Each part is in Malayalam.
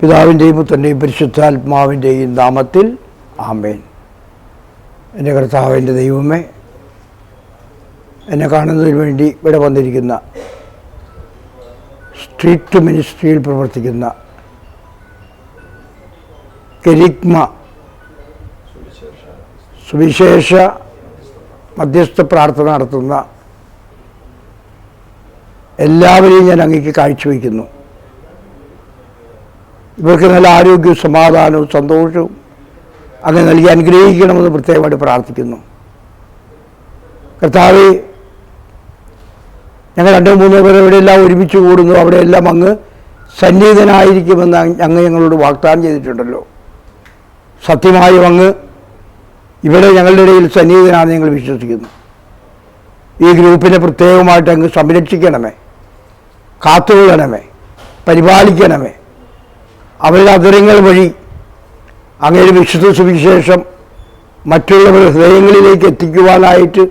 പിതാവിന്റെയും പുത്രന്റെയും പരിശുദ്ധാത്മാവിന്റെയും നാമത്തിൽ ആമേൻ. എന്റെ കർത്താവിന്റെ ദൈവമേ എന്നെ കാണുന്നതിന് വേണ്ടി ഇവിടെ വന്നിരിക്കുന്ന സ്ട്രീറ്റ് മിനിസ്ട്രിയിൽ പ്രവർത്തിക്കുന്ന കെരിഗ്മ സുവിശേഷ മധ്യസ്ഥ പ്രാർത്ഥന നടത്തുന്ന എല്ലാവരെയും ഞാൻ അങ്ങേക്ക് കാഴ്ചവെക്കുന്നു ഇവർക്ക് നല്ല ആരോഗ്യവും സമാധാനവും സന്തോഷവും അങ്ങ് നൽകി അനുഗ്രഹിക്കണമെന്ന് പ്രത്യേകമായിട്ട് പ്രാർത്ഥിക്കുന്നു. കർത്താവ് ഞങ്ങൾ രണ്ടോ മൂന്നോ പേർ എവിടെയെല്ലാം ഒരുമിച്ച് കൂടുന്നു. അവിടെയെല്ലാം അങ്ങ് സന്നിഹിതനായിരിക്കുമെന്ന് അങ്ങ് ഞങ്ങളോട് വാഗ്ദാനം ചെയ്തിട്ടുണ്ടല്ലോ. സത്യമായും അങ്ങ് ഇവിടെ ഞങ്ങളുടെ ഇടയിൽ സന്നിഹിതനാണെന്ന് ഞങ്ങൾ വിശ്വസിക്കുന്നു. ഈ ഗ്രൂപ്പിനെ പ്രത്യേകമായിട്ട് അങ്ങ് സംരക്ഷിക്കണമേ. കാത്തുകൊള്ളണമേ. പരിപാലിക്കണമേ. അവരുടെ അതിരങ്ങൾ വഴി അങ്ങയുടെ വിശുദ്ധ സുവിശേഷം മറ്റുള്ളവരുടെ ഹൃദയങ്ങളിലേക്ക് എത്തിക്കുവാനായിട്ട്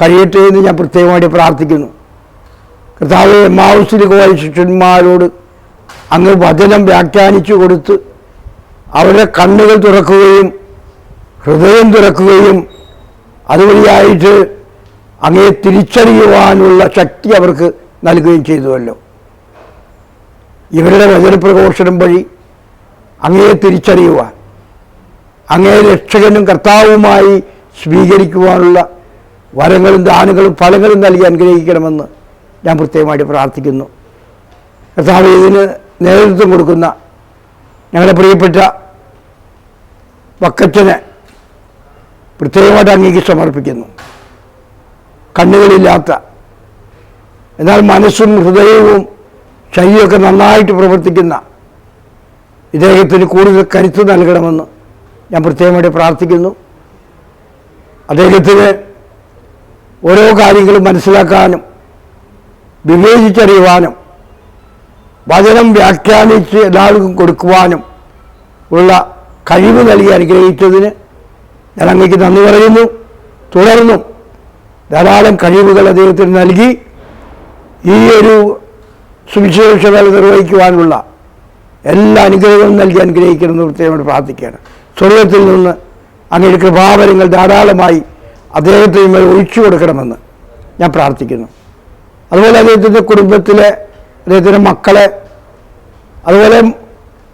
കഴിയട്ടെ എന്ന് ഞാൻ പ്രത്യേകമായിട്ട് പ്രാർത്ഥിക്കുന്നു. കർത്താവ് എമ്മാവസിൽ പോയ ശിഷ്യന്മാരോട് അങ്ങ് വചനം വ്യാഖ്യാനിച്ചു കൊടുത്ത് അവരുടെ കണ്ണുകൾ തുറക്കുകയും ഹൃദയം തുറക്കുകയും അതുവഴിയായിട്ട് അങ്ങയെ തിരിച്ചറിയുവാനുള്ള ശക്തി അവർക്ക് നൽകുകയും ചെയ്തുവല്ലോ. ഇവരുടെ വചനപ്രഘോഷണം വഴി അങ്ങയെ തിരിച്ചറിയുവാൻ അങ്ങയെ രക്ഷകനും കർത്താവുമായി സ്വീകരിക്കുവാനുള്ള വരങ്ങളും ദാനങ്ങളും ഫലങ്ങളും നൽകി അനുഗ്രഹിക്കണമെന്ന് ഞാൻ പ്രത്യേകമായിട്ട് പ്രാർത്ഥിക്കുന്നു. കർത്താവ് ഇതിന് നേതൃത്വം കൊടുക്കുന്ന ഞങ്ങളുടെ പ്രിയപ്പെട്ട വക്കച്ചനെ പ്രത്യേകമായിട്ട് അങ്ങേക്ക് സമർപ്പിക്കുന്നു. കണ്ണുകളില്ലാത്ത എന്നാൽ മനസ്സും ഹൃദയവും ശരീരമൊക്കെ നന്നായിട്ട് പ്രവർത്തിക്കുന്ന ഇദ്ദേഹത്തിന് കൂടുതൽ കരുത്ത് നൽകണമെന്ന് ഞാൻ പ്രത്യേകമായിട്ട് പ്രാർത്ഥിക്കുന്നു. അദ്ദേഹത്തിന് ഓരോ കാര്യങ്ങളും മനസ്സിലാക്കാനും വിവേചിച്ചറിയുവാനും വചനം വ്യാഖ്യാനിച്ച് എല്ലാവർക്കും കൊടുക്കുവാനും ഉള്ള കഴിവ് നൽകി അനുഗ്രഹിച്ചതിന് ഞാൻ അങ്ങേക്ക് നന്ദി പറയുന്നു. തുടർന്നും ധാരാളം കഴിവുകൾ അദ്ദേഹത്തിന് നൽകി ഈ ഒരു സുവിശേഷത നിർവഹിക്കുവാനുള്ള എല്ലാ അനുഗ്രഹങ്ങളും നൽകി അനുഗ്രഹിക്കണമെന്ന് പ്രത്യേകം പ്രാർത്ഥിക്കുകയാണ്. സ്വർഗത്തിൽ നിന്ന് അങ്ങയുടെ കൃപാവരങ്ങൾ ധാരാളമായി അദ്ദേഹത്തിന് മേൽ ഒഴിച്ചു കൊടുക്കണമെന്ന് ഞാൻ പ്രാർത്ഥിക്കുന്നു. അതുപോലെ അദ്ദേഹത്തിന്റെ കുടുംബത്തിലെ അദ്ദേഹത്തിന്റെ മക്കളെ അതുപോലെ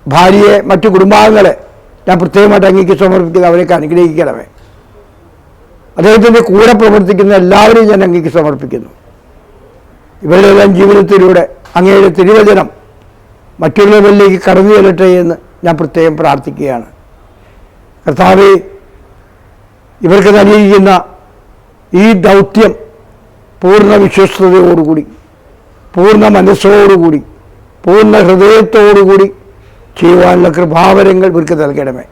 ഭാര്യയെ മറ്റു കുടുംബാംഗങ്ങളെ ഞാൻ പ്രത്യേകമായിട്ട് അങ്ങേക്ക് സമർപ്പിക്കുന്നത് അവരെയൊക്കെ അനുഗ്രഹിക്കണമേ. അദ്ദേഹത്തിന്റെ കൂടെ പ്രവർത്തിക്കുന്ന എല്ലാവരെയും ഞാൻ അങ്ങേക്ക് സമർപ്പിക്കുന്നു. ഇവരുടെയെല്ലാം ജീവിതത്തിലൂടെ അങ്ങയുടെ തിരുവചനം മറ്റുള്ളവരിലേക്ക് കടന്നു ചെല്ലട്ടെ എന്ന് ഞാൻ പ്രത്യേകം പ്രാർത്ഥിക്കുകയാണ്. കർത്താവ് ഇവർക്ക് നൽകിയിരിക്കുന്ന ഈ ദൗത്യം പൂർണ വിശ്വസ്തയോടുകൂടി പൂർണ മനസ്സോടുകൂടി പൂർണ ഹൃദയത്തോടുകൂടി ചെയ്യുവാനുള്ള കൃപാവരങ്ങൾ ഇവർക്ക് നൽകണമേ.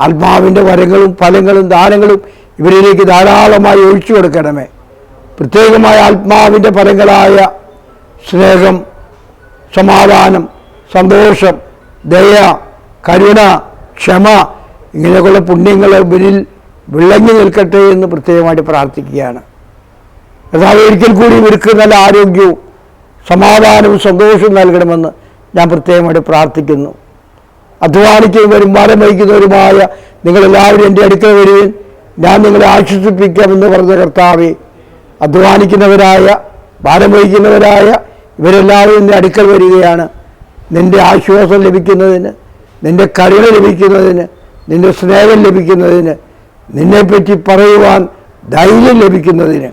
ആത്മാവിന്റെ വരങ്ങളും ഫലങ്ങളും ദാനങ്ങളും ഇവരിലേക്ക് ധാരാളമായി ഒഴിച്ചു കൊടുക്കണമേ. പ്രത്യേകമായ ആത്മാവിന്റെ ഫലങ്ങളായ സ്നേഹം സമാധാനം സന്തോഷം ദയ കരുണ ക്ഷമ ഇങ്ങനെയൊക്കെയുള്ള പുണ്യങ്ങൾ ഇവരിൽ വിളങ്ങി നിൽക്കട്ടെ എന്ന് പ്രത്യേകമായിട്ട് പ്രാർത്ഥിക്കുകയാണ്. കർത്താവ് ഒരിക്കൽ കൂടി ഇവർക്ക് നല്ല ആരോഗ്യവും സമാധാനവും സന്തോഷവും നൽകണമെന്ന് ഞാൻ പ്രത്യേകമായിട്ട് പ്രാർത്ഥിക്കുന്നു. അധ്വാനിക്കുന്നവരും മരം വഹിക്കുന്നവരുമായ നിങ്ങളെല്ലാവരും എന്റെ അടുക്കൽ വരുവിൻ ഞാൻ നിങ്ങളെ ആശ്വസിപ്പിക്കാമെന്ന് പറഞ്ഞ കർത്താവെ അധ്വാനിക്കുന്നവരായ ഭാരം വഹിക്കുന്നവരായ ഇവരെല്ലാവരും എന്റെ അടുക്കൽ വരികയാണ്. നിന്റെ ആശ്വാസം ലഭിക്കുന്നതിന് നിന്റെ കരുണ ലഭിക്കുന്നതിന് നിന്റെ സ്നേഹം ലഭിക്കുന്നതിന് നിന്നെപ്പറ്റി പറയുവാൻ ധൈര്യം ലഭിക്കുന്നതിന്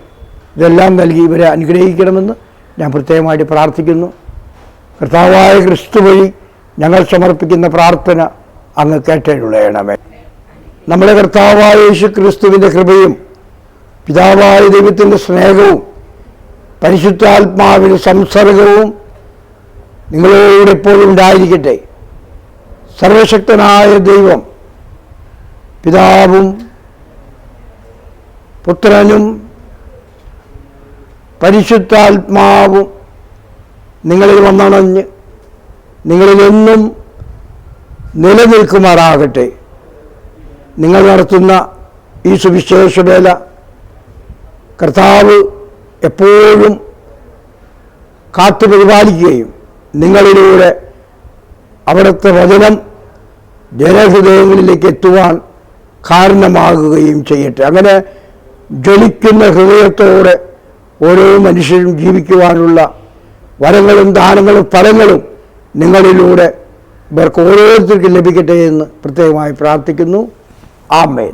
ഇതെല്ലാം നൽകി ഇവരെ അനുഗ്രഹിക്കണമെന്ന് ഞാൻ പ്രത്യേകമായിട്ട് പ്രാർത്ഥിക്കുന്നു. കർത്താവായ ക്രിസ്തു വഴി ഞങ്ങൾ സമർപ്പിക്കുന്ന പ്രാർത്ഥന അങ്ങ് കേട്ടേണമേ നമ്മുടെ കർത്താവായ യേശു ക്രിസ്തുവിന്റെ കൃപയും പിതാവായ ദൈവത്തിന്റെ സ്നേഹവും പരിശുദ്ധാത്മാവിന്റെ സംസർഗവും നിങ്ങളോട് എപ്പോഴും ഉണ്ടായിരിക്കട്ടെ. സർവശക്തനായ ദൈവം പിതാവും പുത്രനും പരിശുദ്ധാത്മാവും നിങ്ങളിൽ വന്നണഞ്ഞ് നിങ്ങളിലെന്നും നിലനിൽക്കുമാറാകട്ടെ. നിങ്ങൾ നടത്തുന്ന ഈ സുവിശേഷ വേല കർത്താവ് എപ്പോഴും കാത്തു പരിപാലിക്കുകയും നിങ്ങളിലൂടെ അവിടുത്തെ വചനം ജനഹൃദയങ്ങളിലേക്ക് എത്തുവാൻ കാരണമാകുകയും ചെയ്യട്ടെ. അങ്ങനെ ജ്വലിക്കുന്ന ഹൃദയത്തോടെ ഓരോ മനുഷ്യരും ജീവിക്കുവാനുള്ള വരങ്ങളും ദാനങ്ങളും ഫലങ്ങളും നിങ്ങളിലൂടെ ഇവർക്ക് ഓരോരുത്തർക്കും ലഭിക്കട്ടെ എന്ന് പ്രത്യേകമായി പ്രാർത്ഥിക്കുന്നു. ആമേൻ.